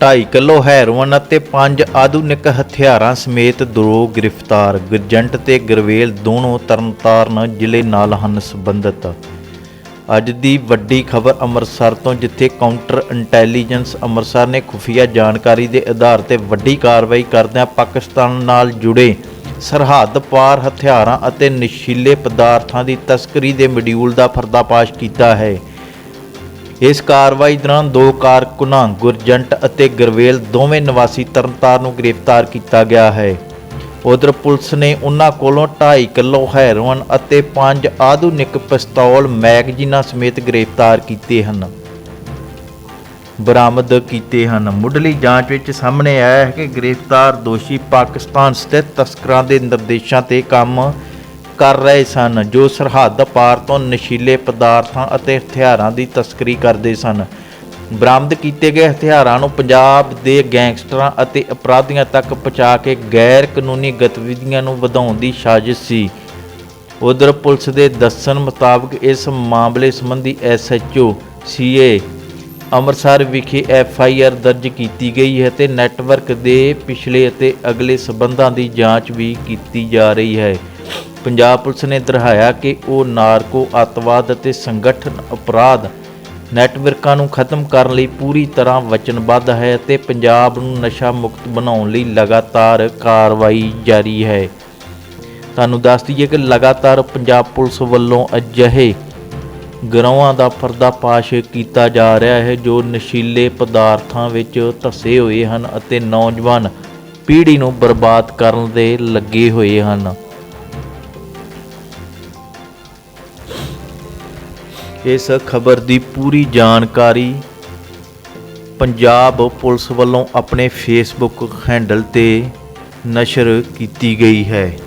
2.5 kilo heroin ਅਤੇ 5 ਆਧੁਨਿਕ ਹਥਿਆਰਾਂ ਸਮੇਤ ਦੋ ਗ੍ਰਿਫਤਾਰ। ਗਰਜੰਟ ਤੇ ਗਰਵੇਲ ਦੋਨੋਂ ਤਰਨਤਾਰਨ ਜ਼ਿਲ੍ਹੇ ਨਾਲ ਹਨ ਸੰਬੰਧਿਤ। ਅੱਜ ਦੀ ਵੱਡੀ ਖਬਰ ਅੰਮ੍ਰਿਤਸਰ ਤੋਂ, ਜਿੱਥੇ ਕਾਊਂਟਰ ਇੰਟੈਲੀਜੈਂਸ ਅੰਮ੍ਰਿਤਸਰ ਨੇ ਖੁਫੀਆ ਜਾਣਕਾਰੀ ਦੇ ਆਧਾਰ ਤੇ ਵੱਡੀ ਕਾਰਵਾਈ ਕਰਦਿਆਂ ਪਾਕਿਸਤਾਨ ਨਾਲ ਜੁੜੇ ਸਰਹੱਦ ਪਾਰ ਹਥਿਆਰਾਂ ਅਤੇ ਨਸ਼ੀਲੇ ਪਦਾਰਥਾਂ ਦੀ ਤਸਕਰੀ ਦੇ ਮੋਡਿਊਲ ਦਾ ਪਰਦਾਫਾਸ਼ ਕੀਤਾ ਹੈ। ਇਸ ਕਾਰਵਾਈ ਦੌਰਾਨ ਦੋ ਕਾਰਕੁਨਾਂ ਗੁਰਜੰਟ ਅਤੇ ਗਰਵੇਲ ਦੋਵੇਂ ਨਿਵਾਸੀ ਤਰਨਤਾਰਨ ਨੂੰ ਗ੍ਰਿਫਤਾਰ ਕੀਤਾ ਗਿਆ ਹੈ। ਉਧਰ ਪੁਲਿਸ ਨੇ ਉਹਨਾਂ ਕੋਲੋਂ 2.5 ਕਿਲੋ ਹੈਰੋਇਨ ਅਤੇ 5 ਆਧੁਨਿਕ ਪਿਸਤੌਲ ਮੈਗਜ਼ੀਨਾਂ ਸਮੇਤ ਗ੍ਰਿਫਤਾਰ ਕੀਤੇ ਹਨ। ਬਰਾਮਦ ਕੀਤੇ ਹਨ। ਮੁੱਢਲੀ ਜਾਂਚ ਵਿੱਚ ਸਾਹਮਣੇ ਆਇਆ ਹੈ ਕਿ ਗ੍ਰਿਫਤਾਰ ਦੋਸ਼ੀ ਪਾਕਿਸਤਾਨ ਸਥਿਤ ਤਸਕਰਾਂ ਦੇ ਨਿਰਦੇਸ਼ਾਂ ਤੇ ਕੰਮ ਕਰ ਰਹੇ ਸਨ, ਜੋ ਸਰਹੱਦ ਪਾਰ ਤੋਂ ਨਸ਼ੀਲੇ ਪਦਾਰਥਾਂ ਅਤੇ ਹਥਿਆਰਾਂ ਦੀ ਤਸਕਰੀ ਕਰਦੇ ਸਨ। ਬਰਾਮਦ ਕੀਤੇ ਗਏ ਹਥਿਆਰਾਂ ਨੂੰ ਪੰਜਾਬ ਦੇ ਗੈਂਗਸਟਰਾਂ ਅਤੇ ਅਪਰਾਧੀਆਂ ਤੱਕ ਪਹੁੰਚਾ ਕੇ ਗੈਰ ਕਾਨੂੰਨੀ ਗਤੀਵਿਧੀਆਂ ਨੂੰ ਵਧਾਉਣ ਦੀ ਸਾਜ਼ਿਸ਼ ਸੀ। ਉਧਰ ਪੁਲਿਸ ਦੇ ਦੱਸਣ ਮੁਤਾਬਕ ਇਸ ਮਾਮਲੇ ਸੰਬੰਧੀ ਐਸਐਚਓ ਸੀਏ ਅੰਮ੍ਰਿਤਸਰ ਵਿਖੇ ਐਫ ਆਈ ਆਰ ਦਰਜ ਕੀਤੀ ਗਈ ਹੈ ਤੇ ਨੈਟਵਰਕ ਦੇ ਪਿਛਲੇ ਅਤੇ ਅਗਲੇ ਸਬੰਧਾਂ ਦੀ ਜਾਂਚ ਵੀ ਕੀਤੀ ਜਾ ਰਹੀ ਹੈ। ਪੰਜਾਬ ਪੁਲਿਸ ਨੇ ਦਰਹਾਇਆ ਕਿ ਉਹ ਨਾਰਕੋ ਅੱਤਵਾਦ ਅਤੇ ਸੰਗਠਨ ਅਪਰਾਧ ਨੈਟਵਰਕਾਂ ਨੂੰ ਖਤਮ ਕਰਨ ਲਈ ਪੂਰੀ ਤਰ੍ਹਾਂ ਵਚਨਬੱਧ ਹੈ ਅਤੇ ਪੰਜਾਬ ਨੂੰ ਨਸ਼ਾ ਮੁਕਤ ਬਣਾਉਣ ਲਈ ਲਗਾਤਾਰ ਕਾਰਵਾਈ ਜਾਰੀ ਹੈ। ਤੁਹਾਨੂੰ ਦੱਸ ਦਈਏ ਕਿ ਲਗਾਤਾਰ ਪੰਜਾਬ ਪੁਲਿਸ ਵੱਲੋਂ ਅਜਿਹੇ ਗਰੋਹਾਂ ਦਾ ਪਰਦਾਫਾਸ਼ ਕੀਤਾ ਜਾ ਰਿਹਾ ਹੈ ਜੋ ਨਸ਼ੀਲੇ ਪਦਾਰਥਾਂ ਵਿੱਚ ਧਸੇ ਹੋਏ ਹਨ ਅਤੇ ਨੌਜਵਾਨ ਪੀੜ੍ਹੀ ਨੂੰ ਬਰਬਾਦ ਕਰਨ ਦੇ ਲੱਗੇ ਹੋਏ ਹਨ। ਇਸ ਖਬਰ ਦੀ ਪੂਰੀ ਜਾਣਕਾਰੀ ਪੰਜਾਬ ਪੁਲਿਸ ਵੱਲੋਂ ਆਪਣੇ ਫੇਸਬੁੱਕ ਹੈਂਡਲ ਤੇ ਨਸ਼ਰ ਕੀਤੀ ਗਈ ਹੈ।